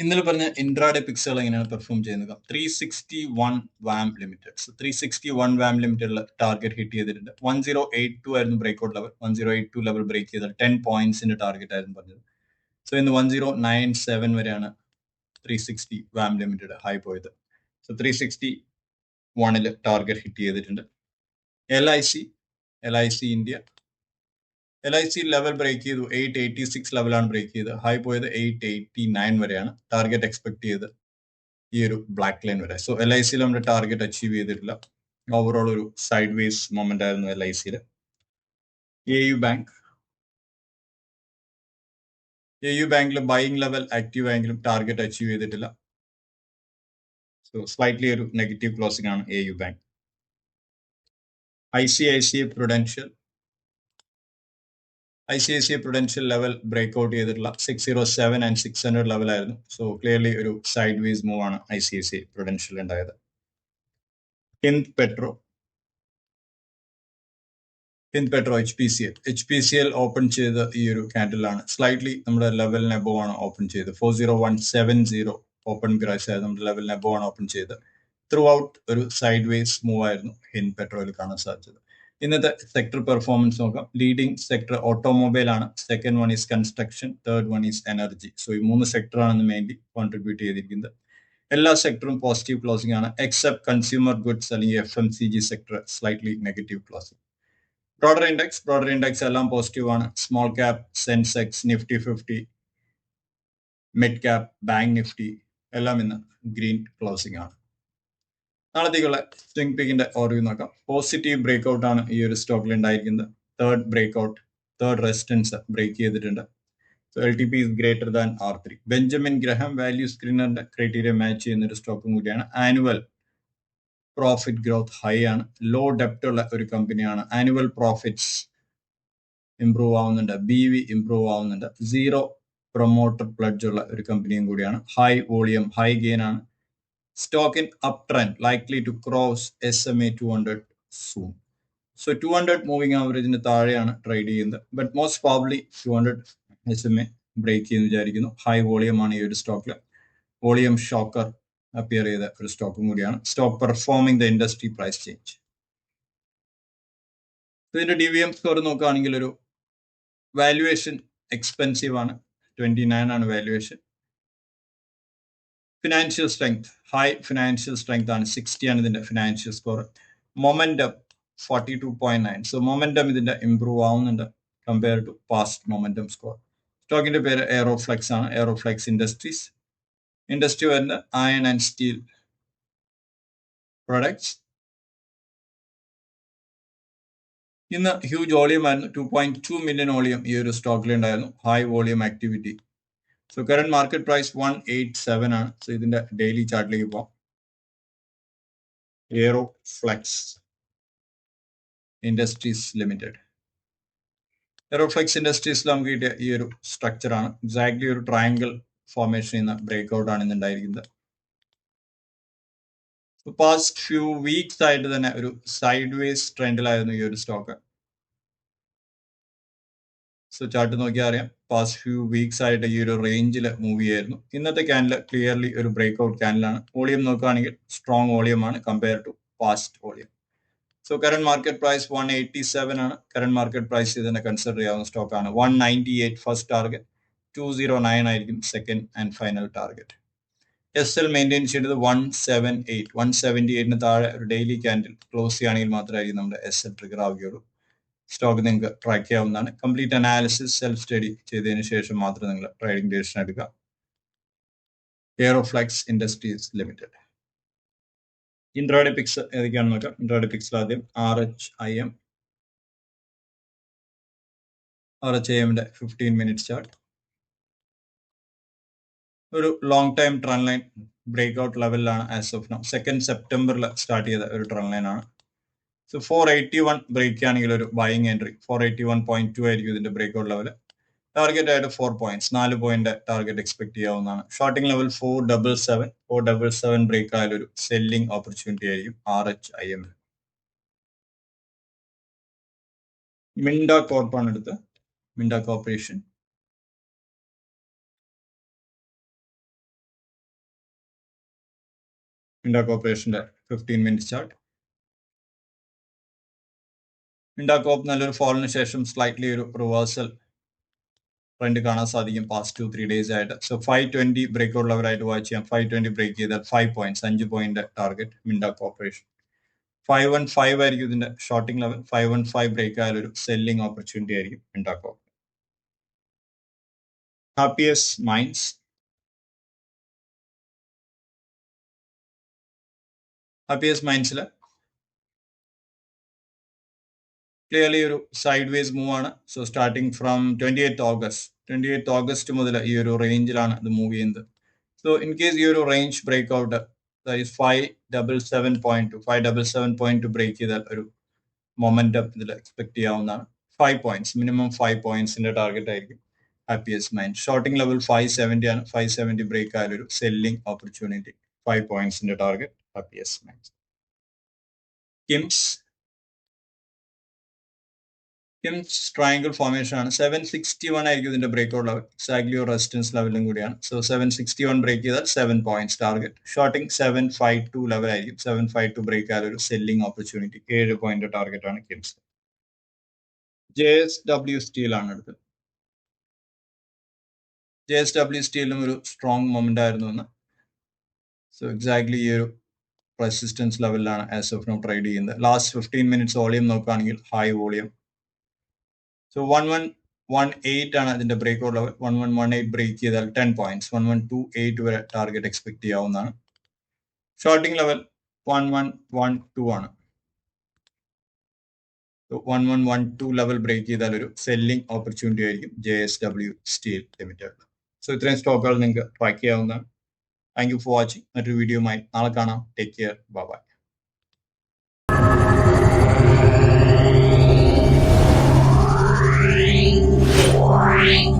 ഇന്നലെ പറഞ്ഞ ഇൻട്രാഡേ പിക്സൽ എങ്ങനെയാണ് പെർഫോം ചെയ്യുന്നത്? Three sixty one warm limited three sixty one warm ലിമിറ്റഡിൽ ടാർഗറ്റ് ഹിറ്റ് ചെയ്തിട്ടുണ്ട്. വൺ സീറോ എയ്റ്റ് ടു ആയിരുന്നു breakout level one zero eight two level break ചെയ്താൽ ടെൻ പോയിന്റ്സിന്റെ ടാർഗറ്റ് ആയിരുന്നു പറഞ്ഞത്. സോ ഇന്ന് വൺ സീറോ നയൻ സെവൻ വരെയാണ് three sixty warm limited high പോയത്. സോ ത്രീ സിക്സ്റ്റി വണ്ണിൽ ടാർഗറ്റ് ഹിറ്റ് ചെയ്തിട്ടുണ്ട്. L I C L I C India L I C level break ചെയ്തു. എയ്റ്റ് എയ്റ്റി സിക്സ് ലെവലാണ് break ചെയ്ത് high പോയത് eight eighty nine വരെയാണ്. Target expect ചെയ്ത് ഈ ഒരു ബ്ലാക്ക് ലൈൻ വരെ. സോ എൽ ഐ സിയിൽ നമ്മുടെ ടാർഗറ്റ് അച്ചീവ് ചെയ്തിട്ടില്ല. ഓവറോൾ ഒരു സൈഡ് വേസ് മൊമെന്റ് ആയിരുന്നു എൽ ഐ സിയിൽ A U bank A U ബാങ്കിൽ ബൈയിങ് ലെവൽ ആക്റ്റീവ് ആയെങ്കിലും ടാർഗറ്റ് അച്ചീവ് ചെയ്തിട്ടില്ല. സോ സ്ലൈറ്റ്ലി ഒരു നെഗറ്റീവ് ക്ലോസിംഗ് ആണ് A U bank I C I C prudential I C I C prudential level break out ചെയ്തിട്ടുള്ള six zero seven and six hundred level ആയിരുന്നു. So clearly ഒരു sideways move ആണ് I C I C prudential ഉണ്ടായത് Hind petro Hind petro H P C L H P C L open ചെയ്ത ഈ ഒരു ക്യാൻഡിലാണ് slightly നമ്മുടെ ലെവലിന് എബോ ആണ് ഓപ്പൺ ചെയ്ത് four zero one seven zero open grace ആയിരുന്നു നമ്മുടെ ലെവലിന് എബോ ആണ് ഓപ്പൺ ചെയ്ത് ത്രൂ ഔട്ട് ഒരു സൈഡ് വേസ് മൂവ് ആയിരുന്നു ഹിന്ദ് പെട്രോയിൽ കാണാൻ സാധിച്ചത്. ഇന്നത്തെ സെക്ടർ പെർഫോമൻസ് നോക്കാം. ലീഡിംഗ് സെക്ടർ ഓട്ടോമൊബൈൽ ആണ്. Second one is construction third one is energy so ഈ മൂന്ന് സെക്ടറാണ് മെയിൻലി കോൺട്രിബ്യൂട്ട് ചെയ്തിരിക്കുന്നത്. എല്ലാ സെക്ടറും പോസിറ്റീവ് ക്ലോസിംഗ് ആണ് എക്സെപ്റ്റ് കൺസ്യൂമർ ഗുഡ്സ് അല്ലെങ്കിൽ F M C G sector slightly negative closing broader index broader index എല്ലാം പോസിറ്റീവ് ആണ്. Small cap Sensex Nifty fifty mid cap bank Nifty എല്ലാം ഇന്ന് ഗ്രീൻ ക്ലോസിംഗ് ആണ്. നാളത്തേക്കുള്ള സ്വിംഗ് പിക്കിന്റെ ഓർവ്യൂ നോക്കാം. പോസിറ്റീവ് ബ്രേക്ക് ഔട്ട് ആണ് ഈ ഒരു സ്റ്റോക്കിൽ ഉണ്ടായിരിക്കുന്നത്. Third break out third resistance break ചെയ്തിട്ടുണ്ട് so L T P is greater than R three Benjamin Graham value സ്ക്രീനറിന്റെ criteria match ചെയ്യുന്ന ഒരു സ്റ്റോക്കും കൂടിയാണ്. ആനുവൽ പ്രോഫിറ്റ് ഗ്രോത്ത് ഹൈ ആണ്. ലോ ഡെപ്റ്റ് ഉള്ള ഒരു കമ്പനിയാണ് ആനുവൽ പ്രോഫിറ്റ്സ് ഇംപ്രൂവ് ആവുന്നുണ്ട്. ബി വി ഇംപ്രൂവ് ആവുന്നുണ്ട്. സീറോ പ്രൊമോട്ടർ പ്ലഡ്ജ് ഉള്ള ഒരു കമ്പനിയും കൂടിയാണ്. ഹൈ വോളിയം ഹൈ ഗെയിൻ ആണ്. Stock in uptrend likely to cross SMA 200 soon. So 200 moving ആവറേജിന് താഴെയാണ് ട്രേഡ് ചെയ്യുന്നത്. But most probably two hundred S M A break ചെയ്യുന്നു വിചാരിക്കുന്നു. ഹൈ വോളിയം ആണ് ഈ ഒരു സ്റ്റോക്കിൽ വോളിയം ഷോക്കർ അപ്പിയർ ചെയ്ത ഒരു സ്റ്റോക്കും കൂടിയാണ്. Stock performing the industry price change ഇതിന്റെ ഡി വി എം സ്കോർ നോക്കുകയാണെങ്കിൽ ഒരു വാല്യുവേഷൻ എക്സ്പെൻസീവ് ആണ്. ട്വന്റി നയൻ ആണ് valuation financial strength high financial strength ആണ് സിക്സ്റ്റി ആണ് ഇതിന്റെ financial score momentum forty two point nine so momentum ഇതിന്റെ ഇംപ്രൂവ് ആവുന്നുണ്ട് compare to past momentum score സ്റ്റോക്കിന്റെ പേര് എയറോഫ്ലെക്സ് ആണ്. എയറോഫ്ലെക്സ് ഇൻഡസ്ട്രീസ് ഇൻഡസ്ട്രി വരുന്ന അയൺ ആൻഡ് സ്റ്റീൽ പ്രൊഡക്ട്സ് ഇന്ന് ഹ്യൂജ് വോളിയം ആയിരുന്നു. Two point two million volume ഈ ഒരു സ്റ്റോക്കിൽ ഉണ്ടായിരുന്നു. High volume activity so current market price one eight seven ആണ്. സോ ഇതിന്റെ ഡെയിലി ചാർട്ടിലേക്ക് പോവാം. Aeroflex industries limited Aeroflex ഇൻഡസ്ട്രീസിൽ നമുക്ക് കിട്ടിയ ഈ ഒരു സ്ട്രക്ചർ ആണ്. എക്സാക്ട്ലി ഒരു ട്രയാങ്കിൾ ഫോർമേഷൻ ചെയ്യുന്ന ബ്രേക്ക് ഔട്ട് ആണ് ഇന്നുണ്ടായിരിക്കുന്നത് പാസ്റ്റ് ഫ്യൂ വീക്സ് ആയിട്ട് തന്നെ ഒരു സൈഡ് വേസ് ട്രെൻഡിലായിരുന്നു ഈ ഒരു സ്റ്റോക്ക് സോ ചാർട്ട് നോക്കിയാൽ അറിയാം. പാസ്റ്റ് ഫ്യൂ വീക്സ് ആയിട്ട് ഈ ഒരു റേഞ്ചിൽ മൂവ് ചെയ്യായിരുന്നു. ഇന്നത്തെ ക്യാനിൽ ക്ലിയർലി ഒരു ബ്രേക്ക് ഔട്ട് ക്യാനിലാണ് വോളിയം നോക്കുകയാണെങ്കിൽ സ്ട്രോങ് വോളിയം ആണ് compare to past volume so current market price one eighty seven ആണ്. കറന്റ് മാർക്കറ്റ് പ്രൈസ് ഇതിനെ കൺസിഡർ ചെയ്യാവുന്ന സ്റ്റോക്ക് ആണ്. One ninety eight first target two zero nine ആയിരിക്കും second and final target S L maintain ചെയ്തത് one seven eight one seventy എയ്റ്റിന് താഴെ ഒരു daily candle close ചെയ്യുകയാണെങ്കിൽ മാത്രമായിരിക്കും നമ്മുടെ എസ് എൽ ട്രിഗർ ആവുകയുള്ളൂ. സ്റ്റോക്ക് നിങ്ങൾക്ക് ട്രാക്ക് ചെയ്യാവുന്നതാണ്. കംപ്ലീറ്റ് അനാലിസിസ് സെൽഫ് സ്റ്റഡി ചെയ്തതിന് ശേഷം മാത്രം നിങ്ങൾ ട്രേഡിംഗ് ഡിസിഷൻ എടുക്കുക. എയറോഫ്ലക്സ് ഇൻഡസ്ട്രീസ് ലിമിറ്റഡ് ഇൻട്രോഡിപിക്സ് ഏതൊക്കെയാണെന്ന് നോക്കാം. ഇൻട്രോഡിപിക്സ് ആദ്യം R H I M R H I എമ്മിന്റെ ഫിഫ്റ്റീൻ മിനിറ്റ് ചാർട്ട് ഒരു long time trend line break out ലെവലിലാണ് ആസ് ഓഫ് നോ സെക്കൻഡ് സെപ്റ്റംബറിൽ സ്റ്റാർട്ട് ചെയ്ത ഒരു ട്രെൻഡ് ലൈൻ ആണ്. So four eighty one break ആണെങ്കിൽ ഒരു buying entry four eighty one point two ആയിരിക്കും ഇതിന്റെ ബ്രേക്ക് ഔട്ട് ലെവൽ ടാർഗറ്റ് ആയിട്ട് ഫോർ പോയിന്റ്സ് നാല് പോയിന്റ് ടാർഗറ്റ് എക്സ്പെക്ട് ചെയ്യാവുന്നതാണ്. Shorting level four double seven four double seven break ആയാലും ഒരു സെല്ലിംഗ് ഓപ്പർച്യൂണിറ്റി ആയിരിക്കും R H I M Minda കോർപ്പാണ് എടുത്ത് Minda corporation Minda കോർപ്പറേഷന്റെ fifteen minute chart Minda corp നല്ലൊരു ഫോളിന് ശേഷം സ്ലൈറ്റ്ലി ഒരു റിവേഴ്സൽ ട്രെൻഡ് കാണാൻ സാധിക്കും പാസ്റ്റ് ടു ത്രീ ഡേയ്സ് ആയിട്ട്. സോ ഫൈവ് ട്വന്റി ബ്രേക്ക് ഉള്ളവരായിട്ട് വാച്ച് ചെയ്യാം. ഫൈവ് ട്വന്റി ബ്രേക്ക് ചെയ്താൽ ഫൈവ് പോയിന്റ്സ് അഞ്ച് point target Minda corporation five one five ആയിരിക്കും ഇതിന്റെ shorting level five one five break ആയാൽ ഒരു സെല്ലിംഗ് ഓപ്പർച്യൂണിറ്റി ആയിരിക്കും Minda corp happiest minds happiest മൈൻഡ്സിൽ clearly ഒരു സൈഡ് വേസ് മൂവ് ആണ്. So starting from twenty eight August twenty eight August മുതൽ ഈ ഒരു റേഞ്ചിലാണ് ഇത് മൂവ് ചെയ്യുന്നത്. സോ ഇൻ കേസ് ഈ ഒരു range break out five double seven point two five double seven point two break ചെയ്താൽ ഒരു മൊമെന്റം ഇതിൽ എക്സ്പെക്ട് ചെയ്യാവുന്നതാണ്. ഫൈവ് പോയിന്റ്സ് മിനിമം ഫൈവ് പോയിന്റ്സിന്റെ ടാർഗറ്റ് ആയിരിക്കും Happiest Mind shorting level five seventy ആണ്. ഫൈവ് സെവന്റി ബ്രേക്ക് ആയാലും ഒരു selling opportunity five പോയിന്റ്സിന്റെ target Happiest Mind KIMS KIMS triangle formation ആണ്. സെവൻ സിക്സ്റ്റി വൺ ആയിരിക്കും ഇതിന്റെ break out level exactly resistance ലെവലും കൂടിയാണ്. So seven sixty one break ചെയ്താൽ seven points target shorting seven five two level ആയിരിക്കും. Seven five two break ആയ ഒരു selling opportunity ഏഴ് പോയിന്റ് ടാർഗറ്റ് ആണ് KIMS J S W steel ആണ് എടുത്തത് ജെ എസ് ഡബ്ല്യു സ്റ്റീലും ഒരു സ്ട്രോങ് മൊമെന്റ് ആയിരുന്നു എന്ന് സോ എക്സാക്ട്ലി ഈ ഒരു റെസിസ്റ്റൻസ് ലെവലിലാണ് ആസ് ഓഫ് നോ ട്രേഡ് ചെയ്യുന്നത്. ലാസ്റ്റ് ഫിഫ്റ്റീൻ മിനിറ്റ്സ് വോളിയം നോക്കുകയാണെങ്കിൽ high volume so one one one eight ആണ് അതിന്റെ break out level one one one eight break ചെയ്താൽ ten points one one two eight വരെ target expect ചെയ്യാവുന്നതാണ്. Shorting level one one one two ആണ്. One one one two level break ചെയ്താൽ ഒരു selling opportunity ആയിരിക്കും J S W steel limited so ഇത്രയും സ്റ്റോക്കുകൾ നിങ്ങൾക്ക് ട്രാക്ക് ചെയ്യാവുന്നതാണ്. താങ്ക് യു ഫോർ വാച്ചിങ് മറ്റൊരു വീഡിയോയുമായി നാളെ കാണാം. Take care bye Meow.